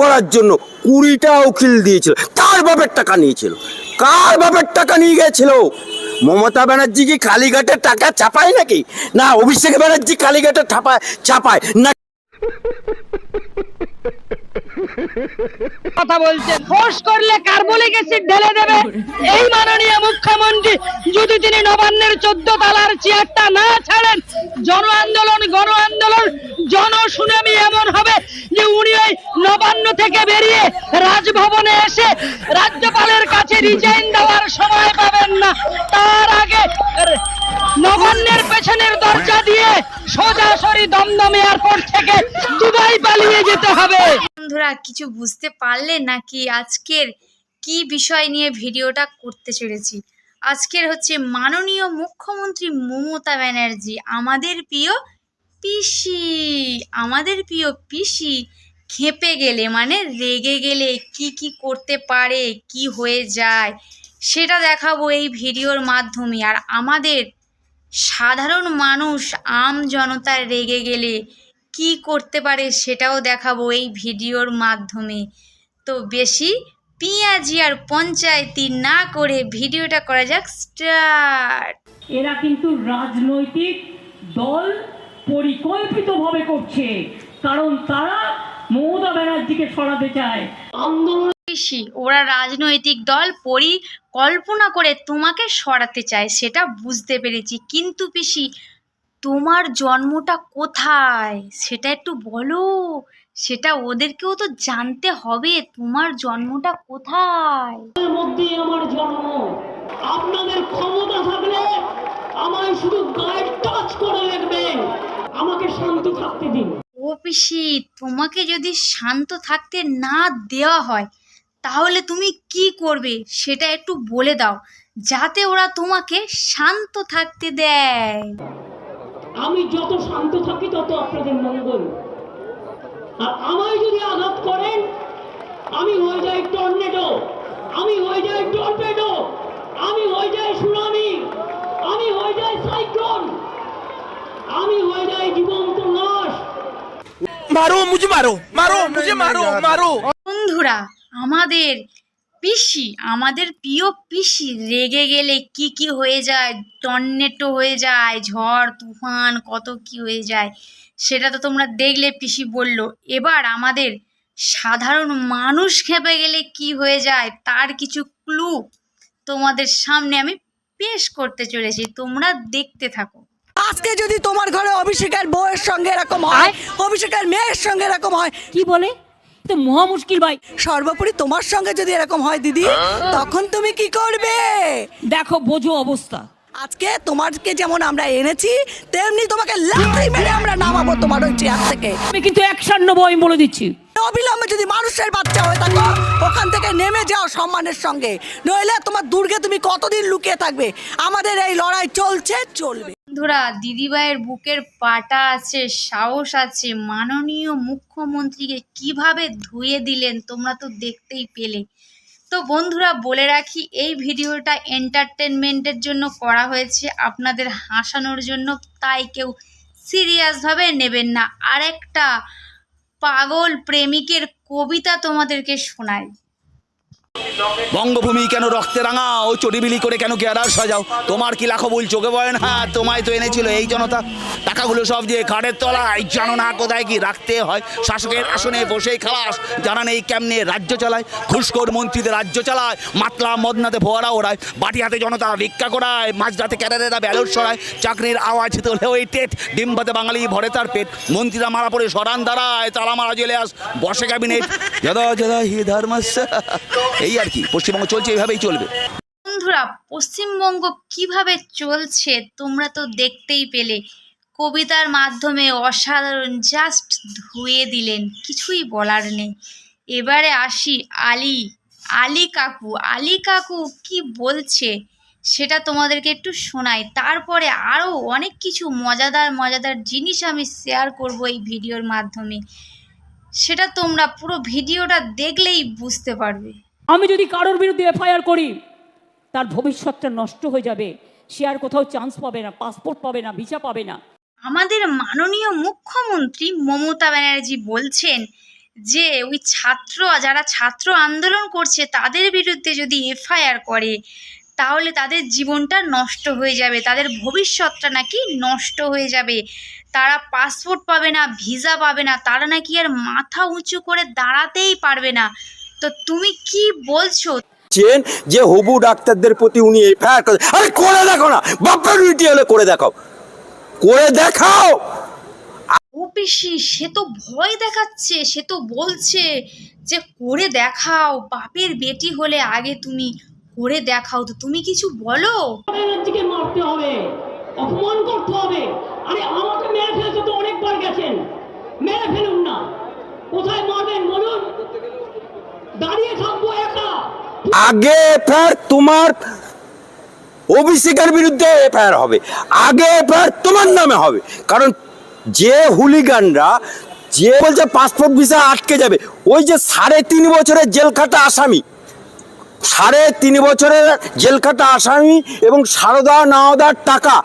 করার জন্য কুড়িটা উকিল দিয়েছিল। তার বাপের টাকা নিয়েছিল? কার বাপের টাকা নিয়ে গেছিল? মমতা ব্যানার্জি কি কালীঘাটে টাকা চাপায় নাকি? না, অভিষেক ব্যানার্জি কালীঘাটে চাপায় না কথা বলছেন ফোর্স করলে কার্বলিক অ্যাসিড ঢেলে দেবে। এই মাননীয় মুখ্যমন্ত্রী, যদি তিনি নবান্নের চোদ্দ তালার চেয়ারটা না ছাড়েন, জন আন্দোলন, গণ আন্দোলন জন সুনামি এমন হবে যে উনি ওই নবান্ন থেকে বেরিয়ে রাজভবনে এসে রাজ্যপালের কাছে রিজাইন দেওয়ার সময় পাবেন না। তার আগে নবান্নের পেছনের দরজা দিয়ে সোজাসরি দমদম এয়ারপোর্ট থেকে দুবাই পালিয়ে যেতে হবে। বন্ধুরা কিছু বুঝতে পারলে নাকি আজকের কি বিষয় নিয়ে ভিডিওটা করতে চলেছি? আজকের হচ্ছে মাননীয় মুখ্যমন্ত্রী মমতা ব্যানার্জি, আমাদের প্রিয় পিসি, আমাদের প্রিয় পিসি খেপে গেলে মানে রেগে গেলে কি কি করতে পারে, কি হয়ে যায়, সেটা দেখাবো এই ভিডিওর মাধ্যমে। আর আমাদের সাধারণ মানুষ, আম জনতার রেগে গেলে কি করতে পারে সেটাও দেখাবো এই ভিডিওর মাধ্যমে। তো বেশি পিঁয়াজি আর পঞ্চায়েতি না করে ভিডিওটা করা যাক স্টার্ট। এরা কিন্তু রাজনৈতিক দল পরিকল্পিতভাবে করছে কারণ তারা মমতা ব্যানার্জিকে সরাতে চায়। আন্দোলন পিসি ওরা রাজনৈতিক দল পরিকল্পনা করে তোমাকে সরাতে চায় সেটা বুঝতে পেরেছি। কিন্তু পিসি তোমার জন্মটা কোথায়? সেটা একটু বলো। সেটা ওদেরকেও তো জানতে হবে তোমার জন্মটা কোথায়? মধ্যেই আমার জন্ম। আপনাদের ক্ষমতা থাকলে আমায় শুধু গায়ে টাচ করে আমাকে শান্ত থাকতে দিন। ও পিসি তোমাকে যদি শান্ত থাকতে না দেওয়া হয় তাহলে তুমি কি করবে? সেটা একটু বলে দাও যাতে ওরা তোমাকে শান্ত থাকতে দেয়। আমি যত শান্ত থাকি তত আপনাদের মঙ্গল। আর আমায় যদি আঘাত করেন আমি হয়ে যাই টর্নেডো আমি হয়ে যাই টর্পেডো আমি হয়ে যাই সুনামি আমি হয়ে যাই সাইক্লোন আমি হয়ে যাই জীবন্ত লাশ মারো মুঝে মারো মারো মুঝে মারো মারো। বন্ধুরা আমাদের পিসি আমাদের প্রিয় পিসি রেগে গেলে কি কি হয়ে যায় টর্নেটো হয়ে যায় ঝড় তুফান কত কি হয়ে যায় সেটা তো তোমরা দেখলে পিসি বলল। এবার আমাদের সাধারণ মানুষ খেপে গেলে কি হয়ে যায় তার কিছু ক্লু তোমাদের সামনে আমি পেশ করতে চলেছি তোমরা দেখতে থাকো। আজকে যদি তোমার ঘরে অভিষেকের বউয়ের সঙ্গে এরকম হয় অভিষেকের মেয়ের সঙ্গে এরকম হয় কি বলে? তো মহা মুশকিল ভাই। সর্বোপরি তোমার সঙ্গে যদি এরকম হয় দিদি তখন তুমি কি করবে? দেখো বোঝো অবস্থা। আজকে তোমাকে যেমন আমরা এনেছি তেমনি তোমাকে লাথি মেরে আমরা নামাবো তোমার ওই চেয়ার থেকে। আমি কিন্তু অ্যাকশন নেব আমি বলে দিচ্ছি। অবিলম্বে যদি মানুষের বাচ্চা হয়ে থাকো ওখান থেকে নেমে যাও সম্মানের সঙ্গে। নইলে তোমার দুর্গে তুমি কতদিন লুকিয়ে থাকবে? আমাদের এই লড়াই চলছে চলবে। বন্ধুরা, দিদিভাইয়ের বুকের পাটা আছে, সাহস আছে। মাননীয় মুখ্যমন্ত্রীকে কীভাবে ধুয়ে দিলেন তোমরা তো দেখতেই পেলে। তো বন্ধুরা, বলে রাখি, এই ভিডিওটা এন্টারটেনমেন্টের জন্য করা হয়েছে। আপনাদের হাসানোর জন্য তাই কেউ সিরিয়াসভাবে নেবেন না। আরেকটা পাগল প্রেমিকের কবিতা তোমাদেরকে শোনাই। বঙ্গভূমি কেন রক্তে রাঙা? ও চটিবিলি করে কেন গেরার সাজাও? তোমার কি লাখো বল চোখে পড়ে না? তোমায় তো এনেছিল এই জনতা। টাকাগুলো সব দিয়ে ঘাড়ের তলায়। জানো না কোথায় কি রাখতে হয়? শাসকের আসনে বসেই খালাস। জানা নেই কেমনে রাজ্য চালায়। ঘুষখোর মন্ত্রীদের রাজ্য চালায়। মাতলা মদনাতে ভোয়ারা ওড়ায়। বাটি হাতে জনতা ভিক্ষা করায়। মাঝরাতে ক্যাডারেরা ব্যালট সরায়। চাকরির আওয়াজ তোলে ওই টেট। ডিম্বাতে বাঙালি ভরে তার পেট। মন্ত্রীরা মারা পড়ে সরান দাঁড়ায়। তালা মারা জেলে আস। বসে ক্যাবিনেট। যদা যদা হি ধর্মস্য। এই আর কি, পশ্চিমবঙ্গ চলছে, এইভাবেই চলবে। বন্ধুরা, পশ্চিমবঙ্গ কীভাবে চলছে তোমরা তো দেখতেই পেলে। কবিতার মাধ্যমে অসাধারণ জাস্ট ধুয়ে দিলেন, কিছুই বলার নেই। এবারে আসি আলী আলী কাকু আলী কাকু কি বলছে সেটা তোমাদেরকে একটু শোনাই। তারপরে আরও অনেক কিছু মজাদার মজাদার জিনিস আমি শেয়ার করব এই ভিডিওর মাধ্যমে। সেটা তোমরা পুরো ভিডিওটা দেখলেই বুঝতে পারবে। আমি যদি কারোর বিরুদ্ধে এফআইআর করি, তার ভবিষ্যৎটা নষ্ট হয়ে যাবে। সে আর কোথাও চান্স পাবে না পাসপোর্ট পাবে না ভিসা পাবে না। আমাদের মাননীয় মুখ্যমন্ত্রী মমতা ব্যানার্জি বলছেন যে, ওই ছাত্র, যারা ছাত্র আন্দোলন করছে, তাদের বিরুদ্ধে যদি এফআইআর করে, তাহলে তাদের জীবনটা নষ্ট হয়ে যাবে, তাদের ভবিষ্যৎটা নাকি নষ্ট হয়ে যাবে। তারা পাসপোর্ট পাবে না ভিসা পাবে না, তারা নাকি আর মাথা উঁচু করে দাঁড়াতেই পারবে না। তো তুমি কি বলছো? চেন যে হবু ডাক্তারদের প্রতি উনি এফআইআর করে আরে করে দেখো না বাপ্পার রুটি হলে করে দেখাও। করে দেখাও। ও পিসি সে তো ভয় দেখাচ্ছে সে তো বলছে যে করে দেখাও বাপের বেটি হলে আগে তুমি করে দেখাও। তো তুমি কিছু বলো? ব্যানার্জিকে মারতে হবে অপমান করতে হবে। আরে আমাকে মেরে ফেলেছে তো অনেকবার গেছেন। মেরে ফেলুন না। কোথায় মারবেন বলুন? আগে এফআইআর তোমার অভিষেকের বিরুদ্ধে এফআইআর হবে। আগে এফআইআর তোমার নামে হবে। কারণ যে হুলিগানরা যে বলছে পাসপোর্ট ভিসা আটকে যাবে, ওই যে সাড়ে তিন বছরের জেল খাটা আসামি, সাড়ে তিন বছরের জেল খাটা আসামি এবং সারদা নাওদার টাকা,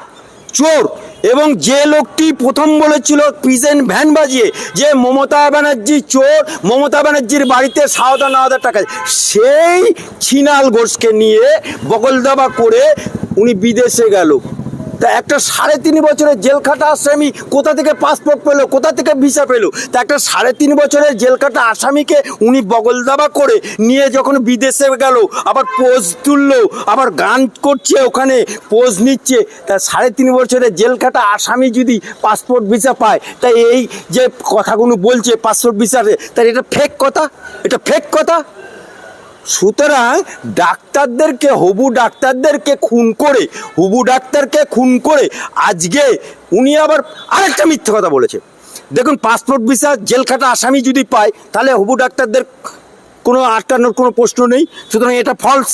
চোর এবং যে লোকটি প্রথম বলেছিল, প্রিজেন্ট ভ্যান বাজিয়ে, যে মমতা ব্যানার্জি চোর, মমতা ব্যানার্জির বাড়িতে সারাদা ন হাজার টাকা, সেই ছিনাল ঘোষকে নিয়ে বকলদাবা করে উনি বিদেশে গেল। তা একটা সাড়ে তিন বছরের জেল খাটা আসামি কোথা থেকে পাসপোর্ট পেল, কোথা থেকে ভিসা পেল? তা একটা সাড়ে তিন বছরের জেল খাটা আসামিকে উনি বগলদাবা করে নিয়ে যখন বিদেশে গেল, আবার পোজ তুললো, আবার গান করছে ওখানে, পোজ নিচ্ছে। তা সাড়ে তিন বছরের জেল খাটা আসামি যদি পাসপোর্ট ভিসা পায়, তা এই যে কথাগুলো বলছে পাসপোর্ট ভিসাতে তার এটা ফেক কথা? এটা ফেক কথা? সুতরাং ডাক্তারদেরকে হবু ডাক্তারদেরকে খুন করে হবু ডাক্তারকে খুন করে আজকে উনি আবার আরেকটা মিথ্যে কথা বলেছে। দেখুন পাসপোর্ট ভিসা জেল খাটা আসামি যদি পায় তাহলে হবু ডাক্তারদের কোনো আটকানোর কোনো প্রশ্ন নেই। সুতরাং এটা ফলস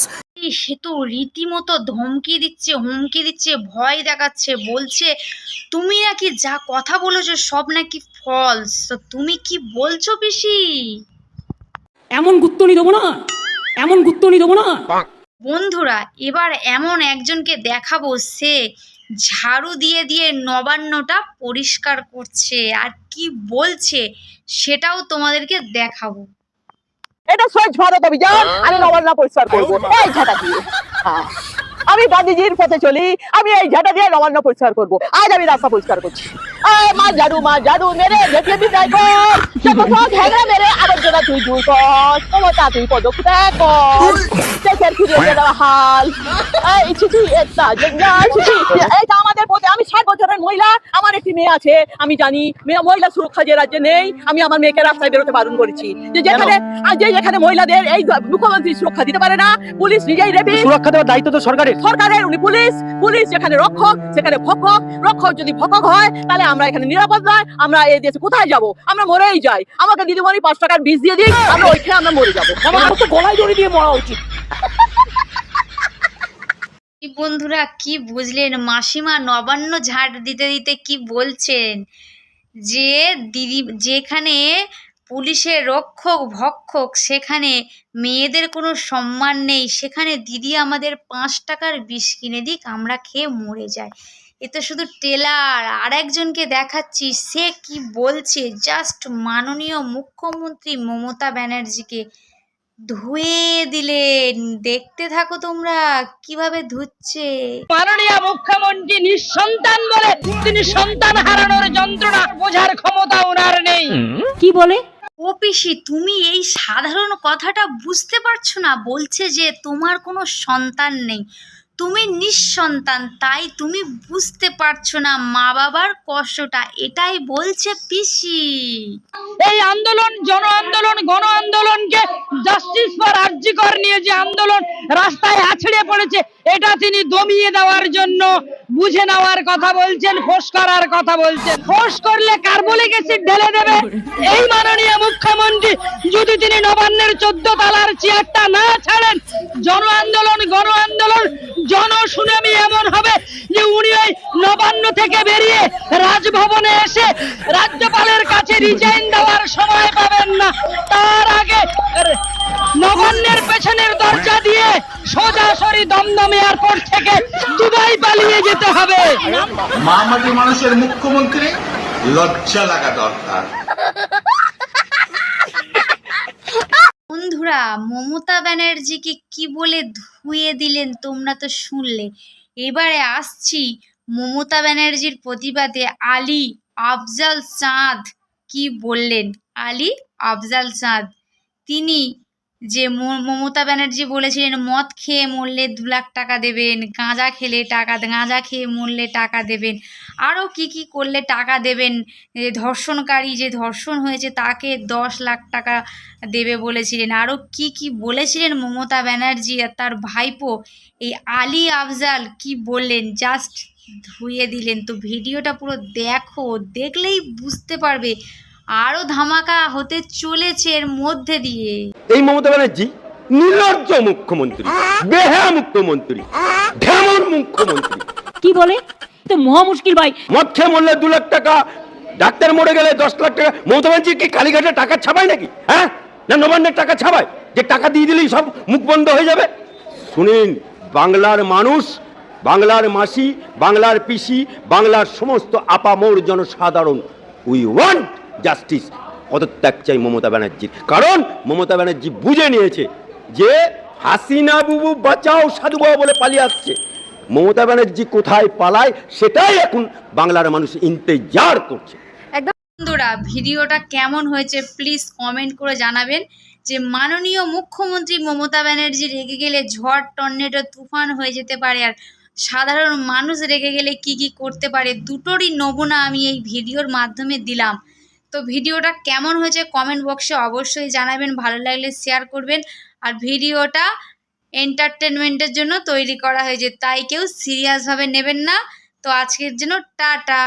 সে তো রীতিমতো ধমকি দিচ্ছে হুমকি দিচ্ছে ভয় দেখাচ্ছে বলছে তুমি নাকি যা কথা বলেছ সব নাকি ফলস তো তুমি কি বলছো পিসি? এমন গুত্তনি দেবো না? এমন গুত্তনি দেবো না। বন্ধুরা এবার এমন একজনকে দেখাবো সে ঝাড়ু দিয়ে দিয়ে নবান্নটা পরিষ্কার করছে। আর কি বলছে সেটাও তোমাদেরকে দেখাবো। এটা স্বচ্ছ ভারত অভিযান আমি নবান্ন পরিষ্কার করব। এই ঝাঁটা দিয়ে। হ্যাঁ। আমি গান্ধীজির পথে চলি আমি এই ঝাঁটা দিয়ে নবান্ন পরিষ্কার করব। আজ আমি রাস্তা পরিষ্কার করছি। মা ঝাড়ু মা ঝাড়ু মেরে ঝেঁটিয়ে বিদায় কর। ঘেরা মেরে আবর্জনা তুই দূর কর। ক্ষমতা তুই পদক্ষেপ কর। চোখের ফিরিয়ে দেওয়া হাল। এই ছিছি একটা জঞ্জাল ছিছি এই তো আমাদের পথে। আমি ষাট বছরের মহিলা আমার একটি মেয়ে আছে। আমি জানি মেয়ে মহিলা সুরক্ষা যে রাজ্যে নেই আমি আমার মেয়েকে রাস্তায় বেরোতে বারণ করেছি। যে যেখানে যে যেখানে মহিলাদের এই মুখ্যমন্ত্রী সুরক্ষা দিতে পারে না পুলিশ নিজেই রেবি সুরক্ষা দেওয়ার দায়িত্ব তো সরকারের। সরকারের উনি পুলিশ পুলিশ যেখানে রক্ষক সেখানে ভক্ষক। রক্ষক যদি ভক্ষক হয় তাহলে আমরা এখানে নিরাপদ নয় আমরা এই দেশে কোথায় যাব? আমরা মরেই যাই। আমাকে দিদিমণি পাঁচ টাকার বীজ দিয়ে দিই আমরা ওইখানে আমরা মরে যাব। আমার তো গলায় দড়ি দিয়ে মরা উচিত। বন্ধুরা কি বুঝলেন? মাসিমা নবান্ন ঝাড় দিতে দিতে কি বলছেন? যে দিদি যেখানে পুলিশের রক্ষক ভক্ষক সেখানে মেয়েদের কোনো সম্মান নেই। সেখানে দিদি আমাদের পাঁচ টাকার বিষ কিনে দিক আমরা খেয়ে মরে যাই। এ তো শুধু টেলার আর একজনকে দেখাচ্ছি সে কি বলছে? জাস্ট মাননীয় মুখ্যমন্ত্রী মমতা ব্যানার্জিকে ধুয়ে দিলেন দেখতে থাকো তোমরা কীভাবে ধুচ্ছে। মাননীয় মুখ্যমন্ত্রী নিঃসন্তান বলে তিনি সন্তান হারানোর যন্ত্রণা বোঝার ক্ষমতা ওনার নেই। কি বলে? ও পিসি তুমি এই সাধারণ কথাটা বুঝতে পারছ না। বলছে যে তোমার কোনো সন্তান নেই। তুমি নিঃসন্তান, তাই তুমি বুঝতে পারছ না মা বাবার কষ্টটা। এটাই বলছে পিসি। এই আন্দোলন জন আন্দোলন গণ আন্দোলনকে জাস্টিস ফর আর্যিকর নিয়ে যে আন্দোলন রাস্তায় আছড়ে পড়েছে এটা তিনি দমিয়ে দেওয়ার জন্য বুঝে নেওয়ার কথা বলছেন, ফোস করার কথা বলছেন। ফোস করলে কার্বলিক অ্যাসিড ঢেলে দেবে। এই মাননীয় মুখ্যমন্ত্রী যদি তিনি নবান্নের চোদ্দ তালার চেয়ারটা না ছাড়েন, জন আন্দোলন, গণ আন্দোলন জন সুনামি এমন হবে যে উনি ওই নবান্ন থেকে বেরিয়ে রাজভবনে এসে রাজ্যপালের কাছে রিজাইন দেওয়ার সময় পাবেন না। তার আগে নবান্নের পেছনের দরজা দিয়ে সোজাসরি দমদম এয়ারপোর্ট থেকে দুবাই পালিয়ে যেতে হবে। মামাটি মানুষের মুখ্যমন্ত্রী লজ্জা লাগা দরকার। বন্ধুরা মমতা ব্যানার্জিকে কি বলে ধুয়ে দিলেন তোমরা তো শুনলে। এবারে আসছি মমতা ব্যানার্জির প্রতিবাদে। আলী আফজাল চাঁদ কি বললেন? আলী আফজাল চাঁদ তিনি যে মমতা ব্যানার্জি বলেছিলেন, মদ খেয়ে মরলে দু লাখ টাকা দেবেন, গাঁজা খেলে টাকা, গাঁজা খেয়ে মরলে টাকা দেবেন। আরও কি কি করলে টাকা দেবেন? যে ধর্ষণকারী যে ধর্ষণ হয়েছে, তাকে দশ লাখ টাকা দেবে বলেছিলেন। আরও কি কি বলেছিলেন মমতা ব্যানার্জি আর তার ভাইপো? এই আলী আফজাল কি বললেন? জাস্ট ধুয়ে দিলেন। তো ভিডিওটা পুরো দেখো, দেখলেই বুঝতে পারবে। আরও ধামাকা হতে চলেছে এর মধ্যে দিয়ে। এই মমতা ব্যানার্জি নির্লজ্জ মুখ্যমন্ত্রী বেহা মুখ্যমন্ত্রী ঢেমন মুখ্যমন্ত্রী। কি বলে? তো মহা মুশকিল ভাই। মদ খেয়ে মরলে দু লাখ টাকা ডাক্তার মরে গেলে দশ লাখ টাকা। মমতা ব্যানার্জি কি কালীঘাটে টাকা ছাপায় নাকি? হ্যাঁ? না নবান্নের টাকা ছাপায়? যে টাকা দিয়ে দিলেই সব মুখ বন্ধ হয়ে যাবে? শুনিন বাংলার মানুষ বাংলার মাসি বাংলার পিসি বাংলার সমস্ত আপামোর জনসাধারণ উই ওয়ান্ট জাস্টিস, পদত্যাগ চাই মমতা ব্যানার্জির। কারণ মমতা ব্যানার্জি বুঝে নিয়েছে যে হাসিনা বুবু বাঁচাও সাধু বাবা বলে পালিয়ে আসছে। মমতা ব্যানার্জি কোথায় পালায় সেটাই এখন বাংলার মানুষ ইন্তেজার করছে। বন্ধুরা, ভিডিওটা কেমন হয়েছে প্লিজ কমেন্ট করে জানাবেন। যে মাননীয় মুখ্যমন্ত্রী মমতা ব্যানার্জি রেগে গেলে ঝড়, টর্নেডো, তুফান হয়ে যেতে পারে আর সাধারণ মানুষ রেগে গেলে কি কি করতে পারে, দুটোরই নমুনা আমি এই ভিডিওর মাধ্যমে দিলাম। তো ভিডিওটা কেমন হয়েছে কমেন্ট বক্সে অবশ্যই জানাবেন, ভালো লাগলে শেয়ার করবেন। আর ভিডিওটা এন্টারটেনমেন্টের জন্য তৈরি করা হয়েছে, তাই কেউ সিরিয়াসভাবে নেবেন না। তো আজকের জন্য টাটা।